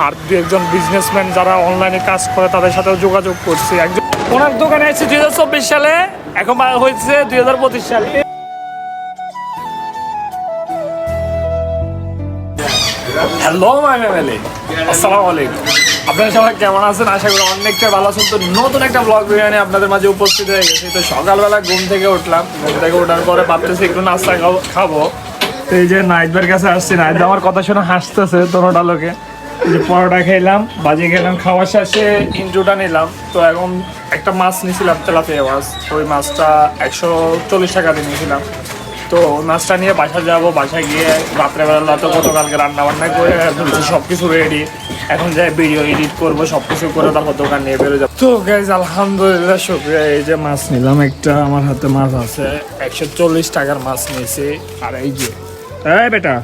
আর দু একজন বিজনেসম্যান যারা অনলাইনে কাজ করে, তাদের সাথেও যোগাযোগ করছি। একজন ওনার দোকানে এসেছে দুই হাজার চব্বিশ সালে, এখন হয়েছে দুই হাজার পঁচিশ সালে। হ্যালো মাই ফ্যামিলি আসসালামু আলাইকুম। আপনারা সবাই কেমন আছেন? আশা করি অনেকটা ভালো আছেন। তো নতুন একটা ব্লগ নিয়ে আপনাদের মাঝে উপস্থিত হয়ে গেছি। তো সকালবেলা ঘুম থেকে উঠলাম। ঘুম থেকে ওঠার পরে ভাবতেছি একটু নাস্তা খাবো- খাব। তো এই যে নাইটবার কাছে আসছি। নাইট আমার কথা শুনে হাসতেছে তোনোটা লোকে পরোটা খেলাম বাজি খেলাম, খাওয়া শেষে ইন্টুটা নিলাম। তো এখন একটা মাছ নিয়েছিলাম তেলাপিয়া মাছ। ওই মাছটা একশো চল্লিশ টাকা দিয়ে নিয়েছিলাম। তো মাছটা নিয়ে বাসা যাব, বাসায় গিয়ে রাত্রেবেলা তো গতকালকে রান্না বান্না করে সব কিছু রেডি এখন যাই ভিডিও এডিট করব সব কিছু করে তারপর দোকান নিয়ে বেরো যাব। তো গাইজ আলহামদুলিল্লাহ, শুক্রিয়া। এই যে মাছ নিলাম, একটা আমার হাতে মাছ আছে। একশো চল্লিশ টাকার মাছ নিয়েছি। আর এই যে, এই বেটা,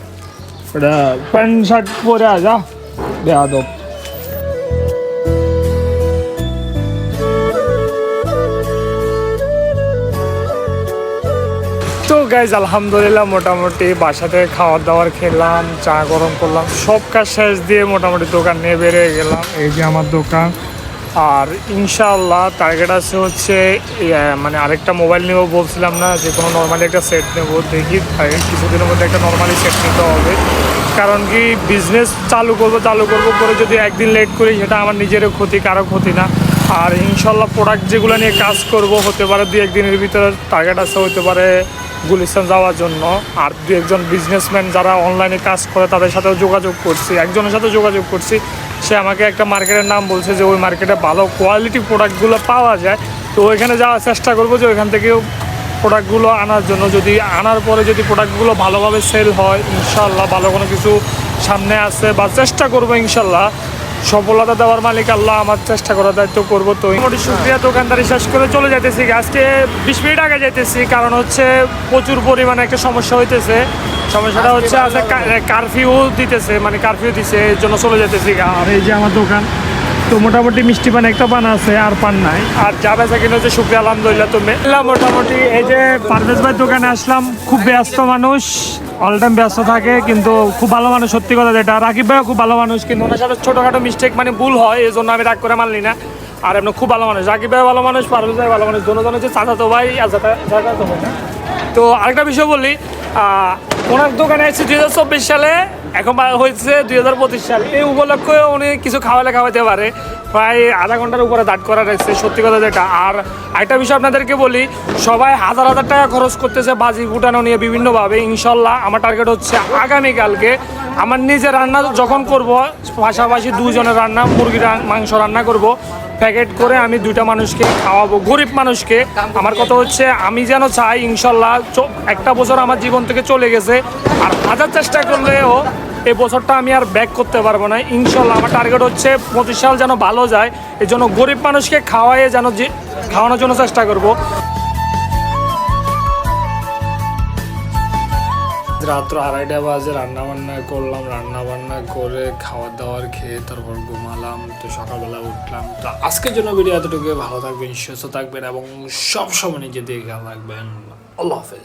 এটা প্যান্ট শার্ট পরে আ যা। বেয়াদব তো গাইজ আলহামদুলিল্লাহ, মোটামুটি বাসাতে খাওয়ার দাওয়ার খেলাম, চা গরম করলাম, সব কাজ শেষ দিয়ে মোটামুটি দোকান নিয়ে বেরিয়ে গেলাম। এই যে আমার দোকান। আর ইনশাআল্লাহ টার্গেট আছে হচ্ছে মানে আরেকটা মোবাইল নেব বলছিলাম না যে কোনো নর্মালি একটা সেট নেব। দেখি কিছুদিনের মধ্যে একটা নর্মালি সেট নিতে হবে। কারণ কি বিজনেস চালু করব চালু করব করে যদি একদিন লেট করি সেটা আমার নিজেরও ক্ষতি কারও ক্ষতি না। আর ইনশাল্লাহ প্রোডাক্ট যেগুলো নিয়ে কাজ করব, হতে পারে দু একদিনের ভিতরে টার্গেট আছে, হতে পারে গুলিস্তান যাওয়ার জন্য। আর দু একজন বিজনেসম্যান যারা অনলাইনে কাজ করে, তাদের সাথেও যোগাযোগ করছি। একজনের সাথে যোগাযোগ করছি। সে আমাকে একটা মার্কেটের নাম বলছে যে, ওই মার্কেটে ভালো কোয়ালিটি প্রোডাক্টগুলো পাওয়া যায়। তো ওইখানে যাওয়ার চেষ্টা করব যে, ওইখান থেকেও প্রোডাক্টগুলো আনার জন্য যদি আনার পরে যদি প্রোডাক্টগুলো ভালোভাবে সেল হয় ইনশাল্লাহ ভালো কোনো কিছু সামনে আসে বা চেষ্টা করব ইনশাল্লাহ সফলতা দেওয়ার মালিক আল্লাহ আমার চেষ্টা করার দায়িত্ব করব তো। মোটামুটি শুক্রিয়া দোকানদারি শেষ করে চলে যাইতেছি। আজকে বিশ মিনিট আগে যাইতেছি কারণ হচ্ছে প্রচুর পরিমাণে একটা সমস্যা হইতেছে। সমস্যাটা হচ্ছে আজকে কারফিউ দিতেছে মানে কারফিউ দিছে এর জন্য চলে যেতেছি আর এই যে আমার দোকান তো মোটামুটি মিষ্টি পান একটা পান আছে আর পান নাই। আর যা বেচা কিনে হচ্ছে শুক্রিয়া আলহামদুলিল্লাহ তো মেলা মোটামুটি এই যে পারভেজ ভাই দোকানে আসলাম খুব ব্যস্ত মানুষ অল টাইম ব্যস্ত থাকে কিন্তু খুব ভালো মানুষ সত্যি কথা যেটা। রাকিব ভাইও খুব ভালো মানুষ কিন্তু ওনার সাথে ছোটোখাটো মিস্টেক মানে ভুল হয় এই জন্য আমি রাগ করে মানলি না। আর এমনি খুব ভালো মানুষ রাকিব ভাই ভালো মানুষ পারভেজ ভাই ভালো মানুষ দুজন হচ্ছে চাচাতো ভাই আর চাচাতো ভাই তো আরেকটা বিষয় বলি ওনার দোকানে এসেছে দু হাজার চব্বিশ সালে এখন হয়েছে দুই হাজার পঁচিশ সাল। এই উপলক্ষে উনি কিছু খাওয়ালে খাওয়াতে পারে। প্রায় আধা ঘণ্টার উপরে দাঁড় করা রয়েছে সত্যি কথা যেটা। আর একটা বিষয় আপনাদেরকে বলি, সবাই হাজার হাজার টাকা খরচ করতেছে বাজি ফুটানো নিয়ে বিভিন্নভাবে। ইনশাল্লাহ আমার টার্গেট হচ্ছে আগামীকালকে আমার নিজে রান্না যখন করব, পাশাপাশি দুজনের রান্না মুরগি মাংস রান্না করব। প্যাকেট করে আমি দুইটা মানুষকে খাওয়াবো, গরিব মানুষকে। আমার কথা হচ্ছে, আমি যেন চাই, ইনশাল্লাহ একটা বছর আমার জীবন থেকে চলে গেছে। আর হাজার চেষ্টা করলেও এই বছরটা আমি আর ব্যাক করতে পারব না। ইনশাল্লাহ আমার টার্গেট হচ্ছে পঁচিশ সাল যেন ভালো যায়, এই জন্য গরিব মানুষকে খাওয়াইয়ে যেন যে খাওয়ানোর জন্য চেষ্টা করব। রাত্র আড়াইটা বাজে রান্না বান্না করলাম রান্না বান্না করে খাওয়া দাওয়ার খেয়ে তারপর ঘুমালাম, তো সকালবেলা উঠলাম। তো আজকের জন্য ভিডিও এতটুকু ভালো থাকবেন, সুস্থ থাকবেন এবং সব সময় নিজে দিয়ে খেয়াল রাখবেন। আল্লাহ হাফেজ।